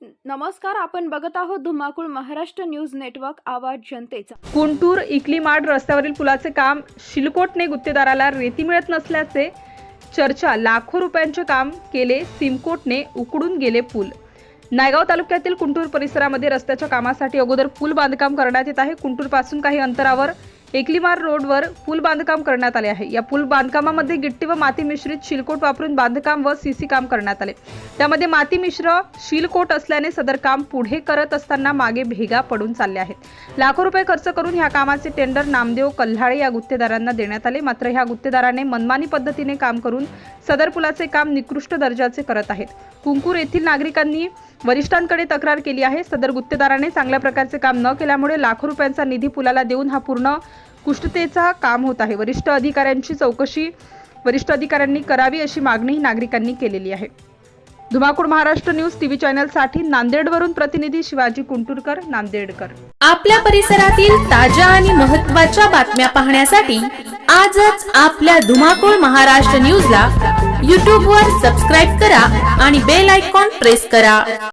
नमस्कार आपण बघत आहोत धुमाकूळ महाराष्ट्र न्यूज नेटवर्क आवाज जनतेचा. कुंटूर इकलीमाड रस्त्यावरील पुलाचे काम शिलकोटने गुत्तेदाराला रेती मिळत नसल्याचे चर्चा लाखो रुपयांचे काम केले सिमकोटने उकडून गेले पूल. नायगाव तालुक्यातील कुंटूर परिसरामध्ये रस्त्याच्या कामासाठी अगोदर पूल बांधकाम करण्यात येत आहे. कुंटूरपासून काही अंतरावर एकलीमार रोडवर पूल बांधकाम करण्यात आले आहे. या पूल बांधकामामध्ये गिट्टी व माती मिश्रित शिलकोट वापरून बांधकाम व सीसी काम करण्यात आले. त्यामध्ये माती मिश्र शिलकोट असल्याने सदर काम पुढे करत असताना मागे भेगा पडून चालले आहेत. लाखो रुपये खर्च करून ह्या कामाचे टेंडर नामदेव कल्हाळे या गुत्तेदारांना देण्यात आले. मात्र ह्या गुत्तेदाराने मनमानी पद्धतीने काम करून सदर पुलाचे काम निकृष्ट दर्जाचे करत आहेत. कुंकूर येथील नागरिकांनी वरिष्ठांकडे तक्रार केली आहे. सदर गुत्तेदाराने चांगल्या प्रकारचे काम न केल्यामुळे लाखो रुपयांचा निधी पुलाला देऊन हा पूर्ण कुष्ठतेचा काम होत आहे. वरिष्ठ अधिकाऱ्यांची चौकशी वरिष्ठ अधिकाऱ्यांनी करावी अशी मागणीही नागरिकांनी केलेली आहे. धुमाकूळ महाराष्ट्र न्यूज टीव्ही चॅनलसाठी नांदेडवरून प्रतिनिधी शिवाजी कुंटूरकर नांदेडकर. आपल्या परिसरातील ताज्या आणि महत्त्वाच्या बातम्या पाहण्यासाठी आजच आपल्या धुमाकूळ महाराष्ट्र न्यूजला यूट्यूबवर सबस्क्राईब करा आणि बेल आयकॉन प्रेस करा.